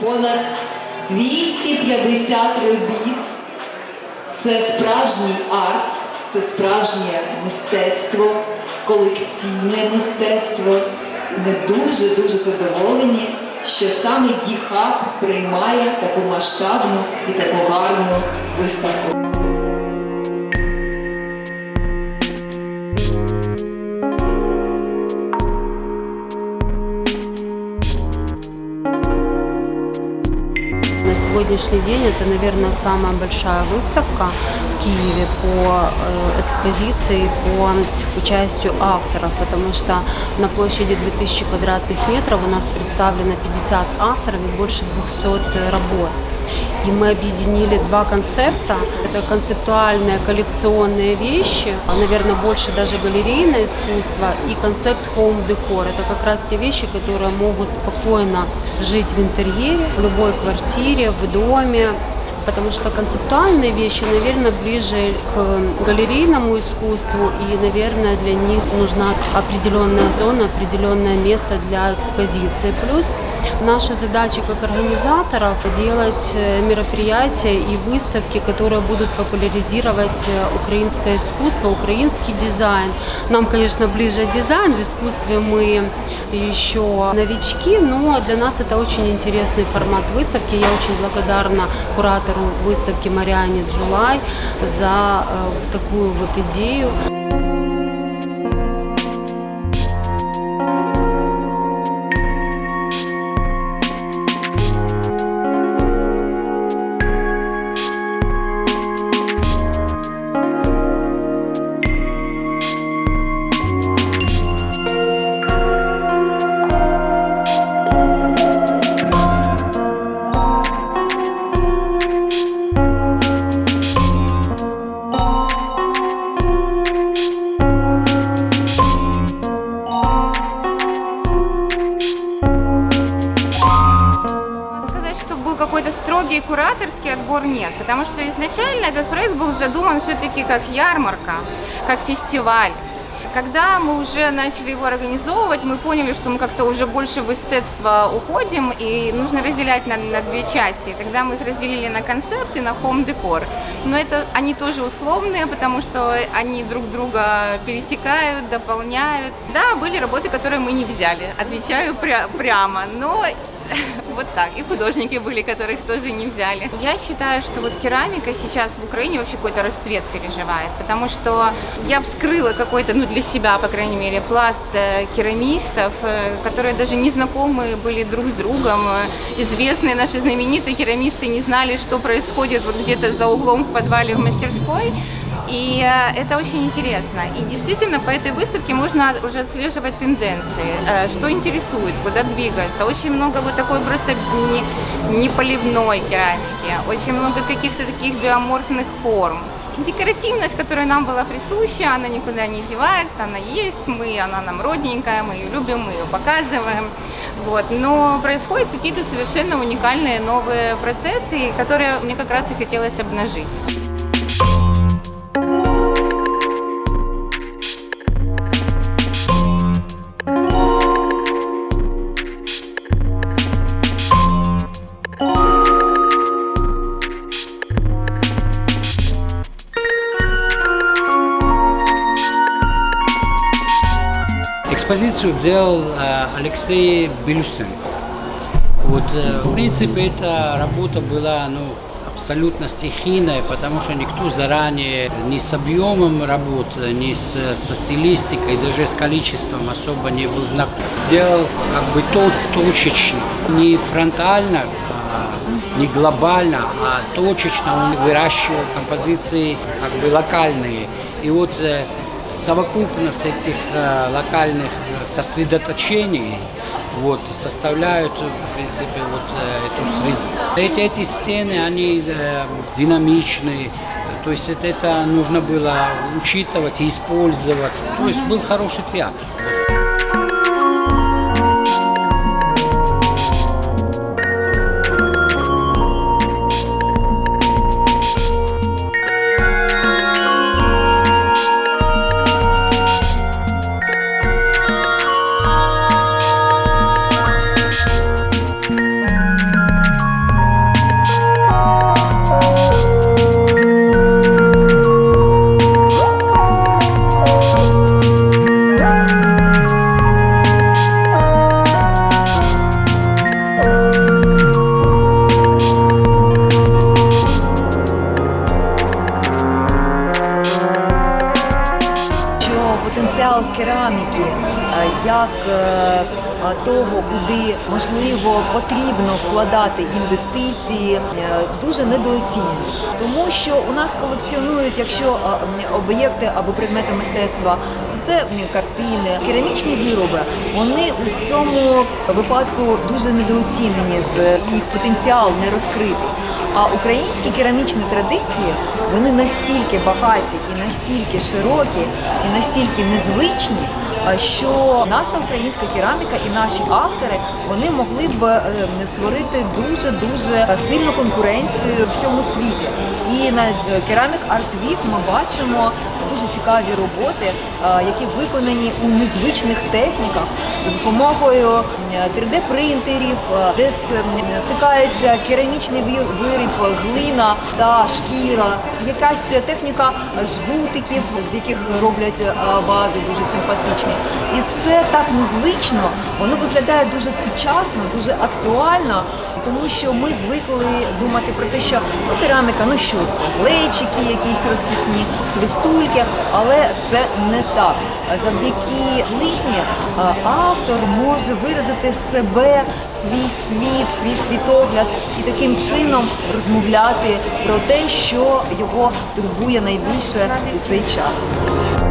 понад 250 робіт. Це справжній арт, це справжнє мистецтво, колекційне мистецтво. Ми дуже-дуже задоволені, що саме Діхаб приймає таку масштабну і таку гарну виставку. сегодняшний день это, наверное, самая большая выставка в Киеве по э, экспозиции, по участию авторов, потому что на площади 2000 квадратных метров у нас представлено 50 авторов и больше 200 работ. И мы объединили два концепта. Это концептуальные коллекционные вещи, а, наверное, больше даже галерейное искусство и концепт home декор. Это как раз те вещи, которые могут спокойно жить в интерьере, в любой квартире, в доме. Потому что концептуальные вещи, наверное, ближе к галерейному искусству, и, наверное, для них нужна определенная зона, определенное место для экспозиции. Плюс Наша задача как организаторов делать э, мероприятия и выставки, которые будут популяризировать э, украинское искусство, украинский дизайн. Нам, конечно, ближе дизайн, в искусстве мы еще новички, но для нас это очень интересный формат выставки. Я очень благодарна куратору выставки Мариане Джулай за э, такую вот идею. Кураторский отбор нет, потому что изначально этот проект был задуман все-таки как ярмарка, как фестиваль. Когда мы уже начали его организовывать, мы поняли, что мы как-то уже больше в эстетство уходим, и нужно разделять на, на две части. Тогда мы их разделили на концепт и на хом-декор. Но это они тоже условные, потому что они друг друга перетекают, дополняют. Да, были работы, которые мы не взяли, отвечаю пря- прямо, но вот так. И художники были, которых тоже не взяли. Я считаю, что вот керамика сейчас в Украине вообще какой-то расцвет переживает, потому что я вскрыла какой-то, ну для себя, по крайней мере, пласт э, керамистов, э, которые даже не знакомы были друг с другом. Э, Известные наши знаменитые керамисты не знали, что происходит вот где-то за углом в подвале в мастерской. И э, это очень интересно. И действительно по этой выставке можно уже отслеживать тенденции, э, что интересует, куда двигаться. Очень много вот такой просто не, не керамики, очень много каких-то таких биоморфных форм. Декоративность, которая нам была присуща, она никуда не девается, она есть, мы, она нам родненькая, мы ее любим, мы ее показываем. Вот. Но происходят какие-то совершенно уникальные новые процессы, которые мне как раз и хотелось обнажить. Экспозицию делал э, Алексей Белюсин. Вот, э, в принципе, эта работа была ну, абсолютно стихийная, потому что никто заранее ни с объемом работ, ни с, со стилистикой, даже с количеством особо не был знаком. Делал как бы то точечно, не фронтально, а, не глобально, а точечно он выращивал композиции как бы локальные. И вот э, совокупность этих э, локальных э, сосредоточений вот, составляют, в принципе, вот э, эту среду. Эти, эти стены, они э, динамичны, то есть это, это нужно было учитывать и использовать. То есть был хороший театр. Як е, того, куди можливо потрібно вкладати інвестиції, е, дуже недооцінені. Тому що у нас колекціонують, якщо об'єкти або предмети мистецтва, то це картини, керамічні вироби. Вони у цьому випадку дуже недооцінені, з їх потенціал не розкритий. А українські керамічні традиції вони настільки багаті і настільки широкі, і настільки незвичні, що наша українська кераміка і наші автори вони могли б е, створити дуже дуже сильну конкуренцію в всьому світі. І на керамік Art ми бачимо дуже цікаві роботи, е, які виконані у незвичних техніках за допомогою 3D-принтерів, е, де с- стикається керамічний вир- виріб, глина та шкіра, якась техніка жгутиків, з яких роблять е, вази дуже симпатичні. І це так незвично, воно виглядає дуже сучасно, дуже актуально. Тому що ми звикли думати про те, що ну, кераміка, ну що це, глечики, якісь розписні свистульки, але це не так. Завдяки глині автор може виразити себе, свій світ, свій світогляд і таким чином розмовляти про те, що його турбує найбільше у цей час.